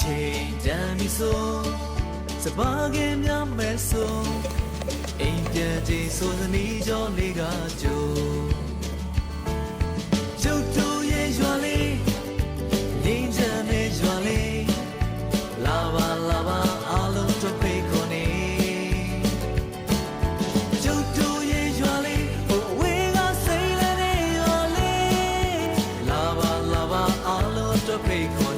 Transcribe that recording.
ချိန်တန်ပြီဆိုစပါးကင်များမဲဆိုအိမ်ပြန်ချိန်ဆိုစနီးကြောလေးကကြိုကျုပ်တို့ရဲ့ရွာလေးငိမ့်ချမ်းတဲ့ရွာလေးလာပါလာပါအားလုံးတို့ဖိတ်ခေါ်နေကျုပ်တို့ရဲ့ရွာလေးဟိုဝေးကစိတ်လည်းတဲ့ရွာလေးလာပါလာပါအားလုံးတို့ဖိတ်ခေါ်နေ